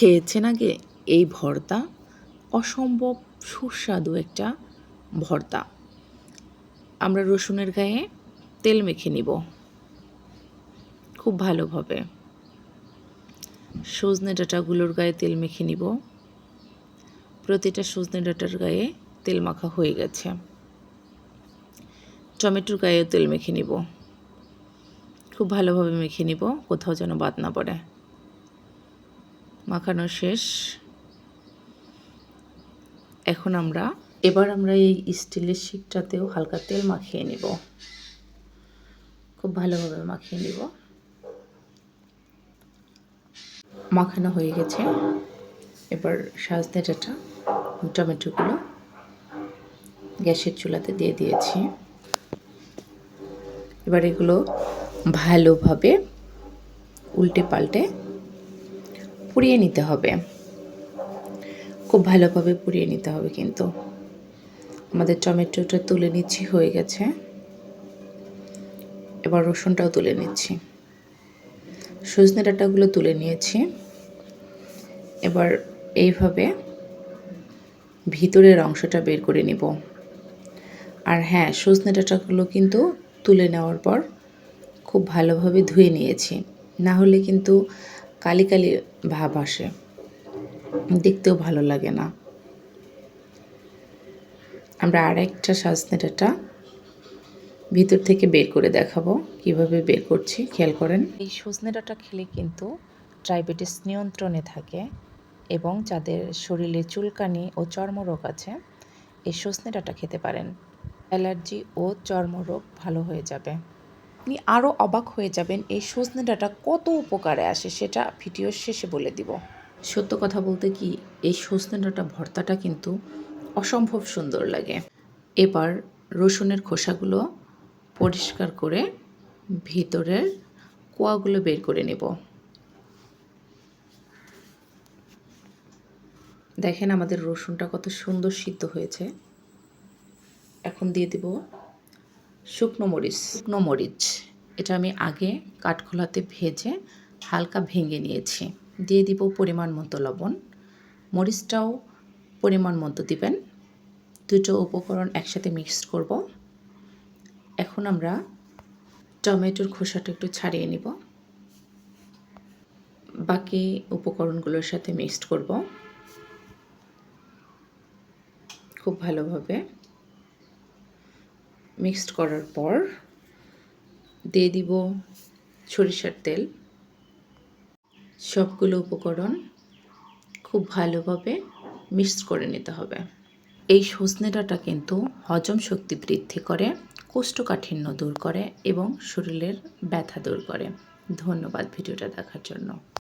খেয়েছেন আগে? এই ভর্তা? অসম্ভব সুস্বাদু একটা ভর্তা। আমরা রসুনের গায়ে তেল মেখে নিব। খুব ভালোভাবে। সজনে ডাঁটাগুলোর গায়ে তেল মেখে নিব। প্রতিটা সজনে ডাঁটার গায়ে তেল মাখা হয়ে গেছে। টমেটোর গায়েও তেল মেখে নিব। খুব ভালোভাবে মেখে নিব, কোথাও যেন বাদ না পড়ে। মাখানো শেষ। এখন আমরা এবার আমরা এই স্টিলের শিকটাতেও হালকা তেল মাখিয়ে নিব। খুব ভালোভাবে মাখিয়ে নিব। মাখানো হয়ে গেছে। এবার সাজতে ডাটা টমেটোগুলো গ্যাসের চুলাতে দিয়ে দিয়েছি। এবার এগুলো ভালোভাবে উল্টে পাল্টে পুড়িয়ে নিতে হবে। খুব ভালোভাবে পুড়িয়ে নিতে হবে কিন্তু। আমাদের টমেটোটা তুলে নিচ্ছি, হয়ে গেছে। এবার রসুনটাও তুলে নিচ্ছি। সজনে ডাঁটাগুলো তুলে নিয়েছি। এবার এইভাবে ভিতরের অংশটা বের করে নিব। আর হ্যাঁ সজনে ডাঁটাগুলো কিন্তু তুলে নেওয়ার পর খুব ভালোভাবে ধুয়ে নিয়েছি। না হলে কিন্তু কালি কালি ভাব আসে। দেখতেও ভালো লাগে না। আমরা আরেকটা সাজনে ডাঁটা ভিতর থেকে বের করে দেখাবো। কীভাবে বের করছি, খেয়াল করেন। এই সজনে ডাঁটা খেলে কিন্তু ডায়াবেটিস নিয়ন্ত্রণে থাকে এবং যাদের শরীরে চুলকানি ও চর্মরোগ আছে, এই সজনে ডাঁটা খেতে পারেন। অ্যালার্জি ও চর্মরোগ ভালো হয়ে যাবে। আপনি আরও অবাক হয়ে যাবেন এই সজনে ডাঁটা কত উপকারে আসে সেটা ভিডিওর শেষে বলে দিব। সত্য কথা বলতে কি, এই সজনে ডাঁটা ভর্তাটা কিন্তু অসম্ভব সুন্দর লাগে। এবার রসুনের খোসাগুলো পরিষ্কার করে ভিতরের কোয়াগুলো বের করে নেব। দেখেন আমাদের রসুনটা কত সুন্দর সিদ্ধ হয়েছে। এখন দিয়ে দিব শুকনো মরিচ শুকনো মরিচ। এটা আমি আগে কাঠখোলাতে ভেজে হালকা ভেঙে নিয়েছি। দিয়ে দিব পরিমাণ মতো লবণ। মরিচটাও পরিমাণ মতো দিবেন। দুটো উপকরণ একসাথে মিক্সড করব। এখন আমরা টমেটোর খোসাটা একটু ছাড়িয়ে নিব। বাকি উপকরণগুলোর সাথে মিক্সড করব। খুব ভালোভাবে। মিক্সড করার পর দিয়ে দিব সরিষার তেল। সবগুলো উপকরণ খুব ভালোভাবে মিক্সড করে নিতে হবে। এই সজনে ডাঁটা কিন্তু হজম শক্তি বৃদ্ধি করে, কোষ্ঠকাঠিন্য দূর করে এবং শরীরের ব্যথা দূর করে। ধন্যবাদ ভিডিওটা দেখার জন্য।